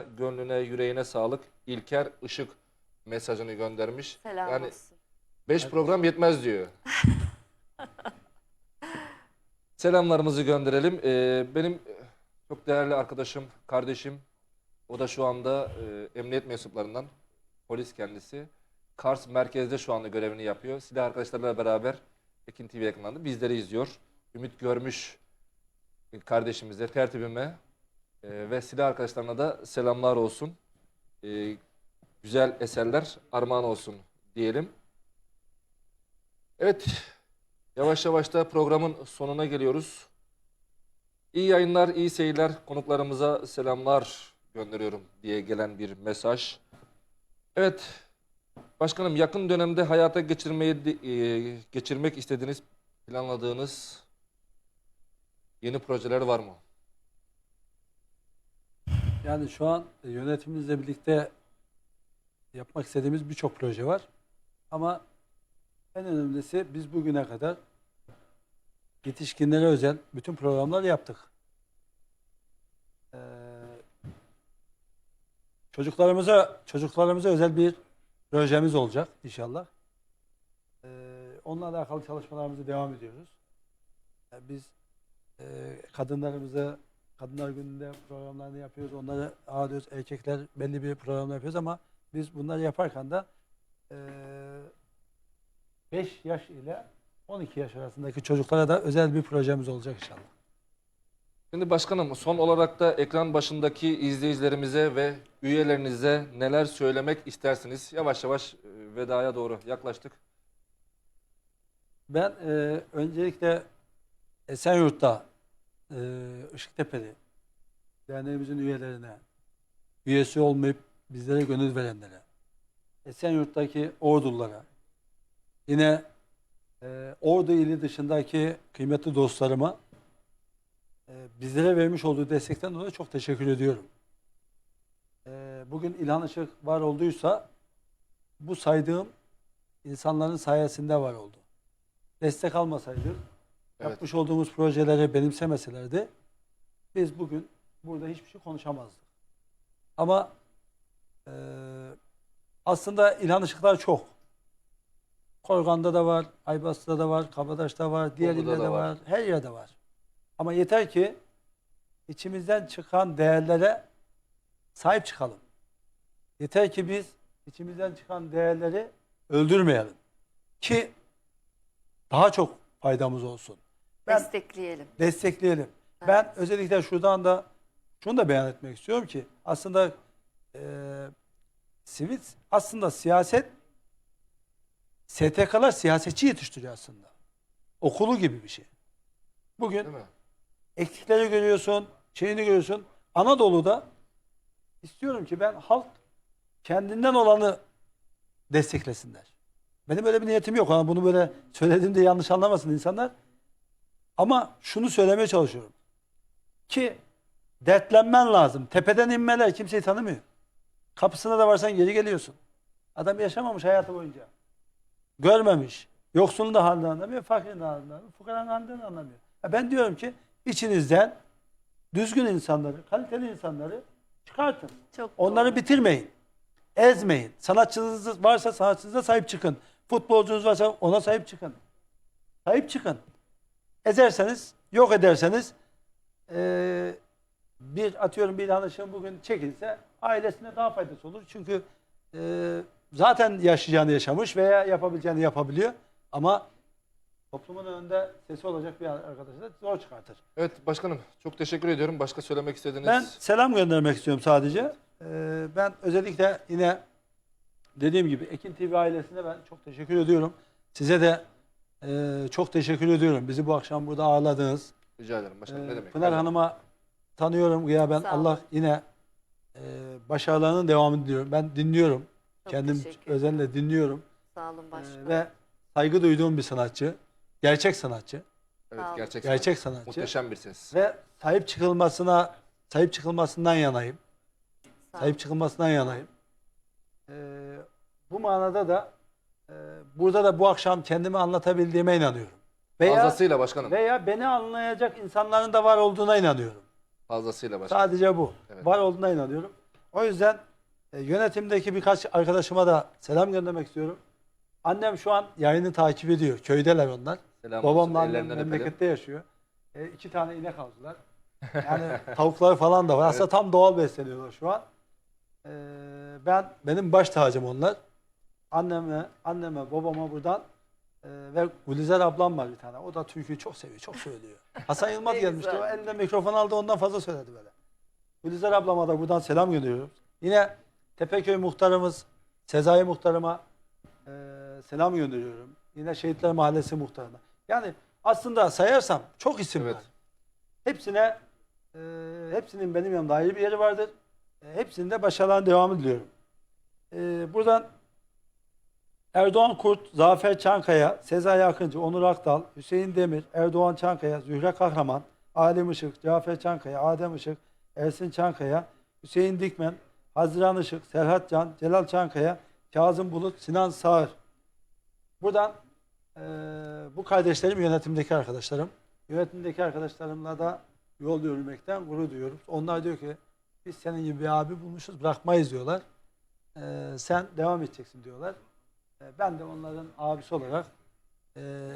gönlüne, yüreğine sağlık. İlker Işık mesajını göndermiş. Selam yani olsun. 5 program yetmez diyor. Selamlarımızı gönderelim. Ee, benim çok değerli arkadaşım, kardeşim, o da şu anda e, emniyet mensuplarından, polis kendisi. Kars merkezde şu anda görevini yapıyor. Silah arkadaşlarıyla beraber Ekin TV yakınlandı. Bizleri izliyor. Ümit Görmüş e, kardeşimize, tertibime e, ve silah arkadaşlarına da selamlar olsun. E, güzel eserler armağan olsun diyelim. Evet, yavaş yavaş da programın sonuna geliyoruz. İyi yayınlar, iyi seyirler. Konuklarımıza selamlar gönderiyorum diye gelen bir mesaj. Evet, başkanım yakın dönemde hayata geçirmeyi e, geçirmek istediğiniz, planladığınız yeni projeler var mı? Yani şu an e, yönetimimizle birlikte yapmak istediğimiz birçok proje var. Ama en önemlisi biz bugüne kadar yetişkinlere özel bütün programlar yaptık. Ee, çocuklarımıza çocuklarımıza özel bir projemiz olacak inşallah. Ee, onunla alakalı çalışmalarımızı devam ediyoruz. Ee, biz e, kadınlarımıza Kadınlar Günü'nde programlarını yapıyoruz. Onları ağırlıyoruz. Erkekler belli bir programlar yapıyoruz ama biz bunları yaparken de 5 yaş ile 12 yaş arasındaki çocuklara da özel bir projemiz olacak inşallah. Şimdi başkanım son olarak da ekran başındaki izleyicilerimize ve üyelerinize neler söylemek istersiniz? Yavaş yavaş e, vedaya doğru yaklaştık. Ben e, öncelikle Esenyurt'ta e, Işıktepe'li derneğimizin üyelerine, üyesi olmayıp bizlere gönül verenlere, Esenyurt'taki ordulara, yine e, Ordu ili dışındaki kıymetli dostlarıma e, bizlere vermiş olduğu destekten dolayı çok teşekkür ediyorum. E, bugün İlhan Işık var olduysa bu saydığım insanların sayesinde var oldu. Destek almasaydık, Evet. yapmış olduğumuz projeleri benimsemeselerdi biz bugün burada hiçbir şey konuşamazdık. Ama eee, aslında İlhan Işıklar çok. Korgan'da da var, Aybastı'da da var, Kabadaş'ta var, diğer Bolu'da da illerde var. var. her yerde var. Ama yeter ki içimizden çıkan değerlere sahip çıkalım. Yeter ki biz içimizden çıkan değerleri öldürmeyelim. Ki daha çok faydamız olsun. Ben Destekleyelim. destekleyelim. Ben özellikle şuradan da şunu da beyan etmek istiyorum ki aslında e, sivil aslında siyaset STK'lar siyasetçi yetiştiriyor aslında. Okulu gibi bir şey. Bugün eksikleri görüyorsun, şeyini görüyorsun. Anadolu'da istiyorum ki ben halk kendinden olanı desteklesinler. Benim öyle bir niyetim yok. Ama bunu böyle söylediğimde yanlış anlamasın insanlar. Ama şunu söylemeye çalışıyorum. Ki dertlenmen lazım. Tepeden inmeler kimseyi tanımıyor. Kapısına da varsan geri geliyorsun. Adam yaşamamış hayatı boyunca. Görmemiş. Yoksulun da halini anlamıyor, fakirin de halini anlamıyor, fukaranın halini anlamıyor. Ya Ben diyorum ki içinizden düzgün insanları, kaliteli insanları çıkartın. Çok Onları doğru. bitirmeyin. Ezmeyin. Sanatçınız varsa sanatçınıza sahip çıkın. Futbolcunuz varsa ona sahip çıkın. Sahip çıkın. Ezerseniz, yok ederseniz eee, bir atıyorum bir danışan bugün çekilse ailesine daha faydası olur. Çünkü eee, zaten yaşayacağını yaşamış veya yapabileceğini yapabiliyor. Ama toplumun önünde sesi olacak bir arkadaşı da zor çıkartır. Evet başkanım çok teşekkür ediyorum. Başka söylemek istediğiniz? Ben selam göndermek istiyorum sadece. Ee, ben özellikle yine dediğim gibi Ekin TV ailesine ben çok teşekkür ediyorum. Size de e, çok teşekkür ediyorum. Bizi bu akşam burada ağırladınız. Rica ederim başkanım. Ee, ne demek? Pınar. Hanım'a tanıyorum. Ya ben Sağ olun. Allah yine e, başarılarının devamını diliyorum. Ben dinliyorum. Çok Kendim teşekkür özenle dinliyorum. Sağ olun Ee, başkanım. ve saygı duyduğum bir sanatçı. Gerçek sanatçı. Evet Sağ olun. gerçek. Gerçek sanat. sanatçı. Muhteşem bir ses. Ve sahip çıkılmasına sahip çıkılmasından yanayım. Sağ olun. sahip çıkılmasından yanayım. Ee, bu manada da burada da bu akşam kendimi anlatabildiğime inanıyorum. Veya Fazlasıyla başkanım. veya beni anlayacak insanların da var olduğuna inanıyorum. Fazlasıyla başkanım. Sadece bu. Evet. Var olduğuna inanıyorum. O yüzden e, yönetimdeki birkaç arkadaşıma da selam göndermek istiyorum. Annem şu an yayını takip ediyor. Köydeler onlar. Selam Babamla olsun, annem ellerinden öpelim. memlekette yaşıyor. E, iki tane inek aldılar. Yani tavuklar falan da var. Aslında tam doğal besleniyorlar şu an. E, ben benim baş tacım onlar. Anneme, anneme, babama buradan e, ve Gülizar ablam var bir tane. O da türküyü çok seviyor, çok söylüyor. Hasan Yılmaz Ne gelmişti. O güzel. elinde mikrofon aldı ondan fazla söyledi böyle. Gülizar ablama da buradan selam gönderiyorum. Yine Tepeköy muhtarımız Sezai muhtarıma e, selam gönderiyorum. Yine Şehitler Mahallesi muhtarına. Yani aslında sayarsam çok isim Evet. var. Hepsine e, hepsinin benim yanımda ayrı bir yeri vardır. E, hepsinde başarıların devamı diliyorum. E, buradan Erdoğan Kurt, Zafer Çankaya, Sezai Akıncı, Onur Akdal, Hüseyin Demir, Erdoğan Çankaya, Zühre Kahraman, Alem Işık, Cafer Çankaya, Adem Işık, Ersin Çankaya, Hüseyin Dikmen, Haziran Işık, Serhat Can, Celal Çankaya, Kazım Bulut, Sinan Sağır. Buradan eee, bu kardeşlerim yönetimdeki arkadaşlarım. Yönetimdeki arkadaşlarımla da yol yürümekten gurur duyuyorum. Onlar diyor ki biz senin gibi bir abi bulmuşuz bırakmayız diyorlar. Eee, sen devam edeceksin diyorlar. Eee, ben de onların abisi olarak eee